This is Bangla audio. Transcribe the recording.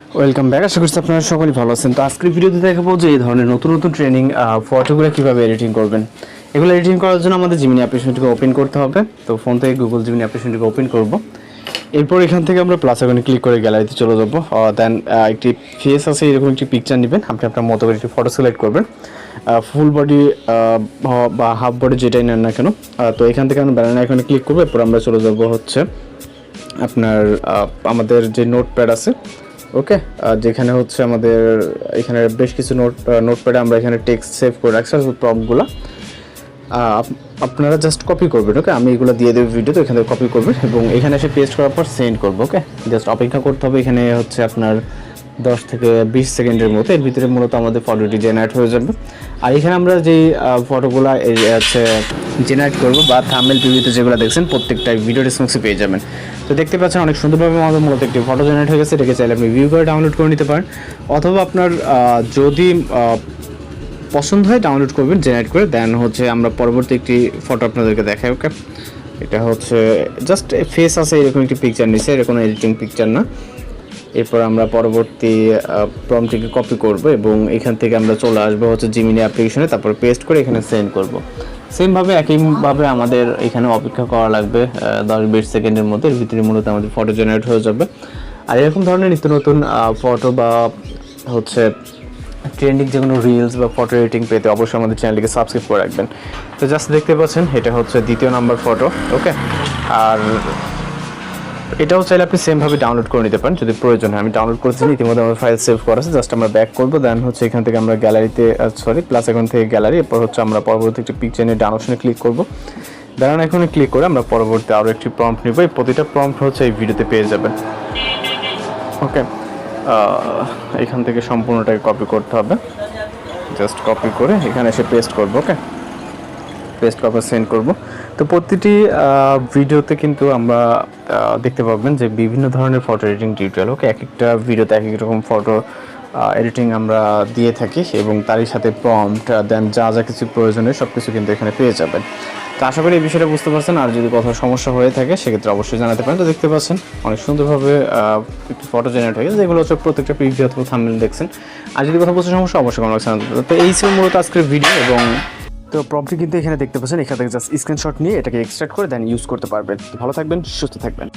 ওয়েলকাম ব্যাক আশা করছি আপনারা সকলেই ভালো আছেন। তো আজকের ভিডিওতে দেখাবো যে এই ধরনের নতুন নতুন ট্রেনিং ফটোগুলো কীভাবে এডিটিং করবেন। এগুলো এডিটিং করার জন্য আমাদের জিমিনি অ্যাপ্লিকেশনটিকে ওপেন করতে হবে। তো ফোন থেকে গুগল জিমিনি অ্যাপ্লিকেশনটিকে ওপেন করব। এরপর এখান থেকে আমরা প্লাস এখানে ক্লিক করে গ্যালারিতে চলে যাব। দেন একটি ফেস আছে, এরকম একটি পিকচার নেবেন। আপনি আপনার মতো করে একটি ফটো সিলেক্ট করবেন। ফুল বডি বা হাফ বডি যেটাই নেন না কেন। তো এখান থেকে আমরা ব্যানার এখানে ক্লিক করব। এরপর আমরা চলে যাব হচ্ছে আপনার আমাদের যে নোট প্যাড আছে ওকে? আর যেখানে হচ্ছে আমাদের, এখানে বেশ কিছু নোট নোট প্যাডে আমরা এখানে টেক্সট সেভ করে রাখছি প্রপগুলো আপনারা জাস্ট কপি করবেন, ওকে? আমি এগুলো দিয়ে দেবো ভিডিওতে এখানে কপি করবেন, এবং এখানে এসে পেস্ট করার পর সেন্ড করব, ওকে? জাস্ট অপেক্ষা করতে হবে, এখানে হচ্ছে আপনার দশ থেকে বিশ সেকেন্ডের মতো। এর ভিতরে মূলত আমাদের ফটোটি জেনারেট হয়ে যাবে। আর এখানে আমরা যেই ফটোগুলো হচ্ছে জেনারেট করব বা থামেল পিভিতে যেগুলো দেখছেন, প্রত্যেকটা ভিডিও ডিসক্রিপশনে পেয়ে যাবেন। তো দেখতে পাচ্ছেন অনেক সুন্দরভাবে আমাদের মূলত একটি ফটো জেনারেট হয়ে গেছে। এটাকে চাইলে আপনি ভিউ করে ডাউনলোড করে নিতে পারেন। অথবা আপনার যদি পছন্দ হয় ডাউনলোড করবেন জেনারেট করে দেন হচ্ছে আমরা পরবর্তী একটি ফটো আপনাদেরকে দেখাই ওকে এটা হচ্ছে জাস্ট ফেস আছে, এরকম একটি পিকচার নিছে, এরকম এডিটিং পিকচার না। এরপর আমরা পরবর্তী প্রমটিকে কপি করব এবং এখান থেকে আমরা চলে আসব হচ্ছে জিমিনি অ্যাপ্লিকেশনে তারপর পেস্ট করে এখানে সেন্ড করব। সেমভাবে একইভাবে আমাদের এখানে অপেক্ষা করা লাগবে দশ বিশ সেকেন্ডের মধ্যে, এর ভিতরে মূলত আমাদের ফটো জেনারেট হয়ে যাবে। আর এরকম ধরনের নিত্য নতুন ফটো বা হচ্ছে ট্রেন্ডিং যে কোনো রিলস বা ফটো এডিটিং পেতে অবশ্যই আমাদের চ্যানেলটিকে সাবস্ক্রাইব করে রাখবেন। তো জাস্ট দেখতে পাচ্ছেন, এটা হচ্ছে দ্বিতীয় নাম্বার ফটো ওকে আর এটাও চাইলে আপনি সেমভাবে ডাউনলোড করে নিতে পারেন যদি প্রয়োজন হয়। আমি ডাউনলোড করেছি ইতিমধ্যে আমার ফাইল সেভ করা আছে জাস্ট আমরা ব্যাক করব দেন হচ্ছে এখান থেকে আমরা গ্যালারিতে সরি প্লাস এখন থেকে গ্যালারি এরপর হচ্ছে আমরা পরবর্তী একটি পিকচার নিয়ে ডান অপশনে ক্লিক করব। দেন এখানে ক্লিক করে আমরা পরবর্তী আরও একটি প্রম্পট নিব। এই প্রতিটা প্রম্পট হচ্ছে এই ভিডিওতে পেয়ে যাবেন। ওকে এখান থেকে সম্পূর্ণটাকে কপি করতে হবে। জাস্ট কপি করে এখানে এসে পেস্ট করব ওকে পেস্ট কপি সেন্ড করব। তো প্রতিটি ভিডিওতে কিন্তু আমরা দেখতে পাবেন যে বিভিন্ন ধরনের ফটো এডিটিং টিউটোরিয়াল ওকে এক একটা ভিডিওতে এক এক রকম ফটো এডিটিং আমরা দিয়ে থাকি এবং তারই সাথে প্রম্পট দেন যা যা কিছু প্রয়োজনীয় সব কিছু কিন্তু এখানে পেয়ে যাবেন। তো আশা করি এই বিষয়টা বুঝতে পারছেন। আর যদি কোথাও সমস্যা হয়ে থাকে, সেক্ষেত্রে অবশ্যই জানাতে পারেন। তো দেখতে পাচ্ছেন, অনেক সুন্দরভাবে একটি ফটো জেনারেট হয়ে গেছে। যেগুলো হচ্ছে প্রত্যেকটা প্রিভিউ অথবা থাম্বনেল দেখছেন। আর যদি কোথাও বুঝতে সমস্যা, অবশ্যই কমেন্ট জানাতে তো এই ছিল মূলত আজকের ভিডিও এবং তো প্রবটি কিন্তু এখানে দেখতে পাচ্ছেন, এখান থেকে জাস্ট স্ক্রিনশট নিয়ে এটাকে এক্সট্রাক্ট করে দেন ইউজ করতে পারবেন। ভালো থাকবেন, সুস্থ থাকবেন।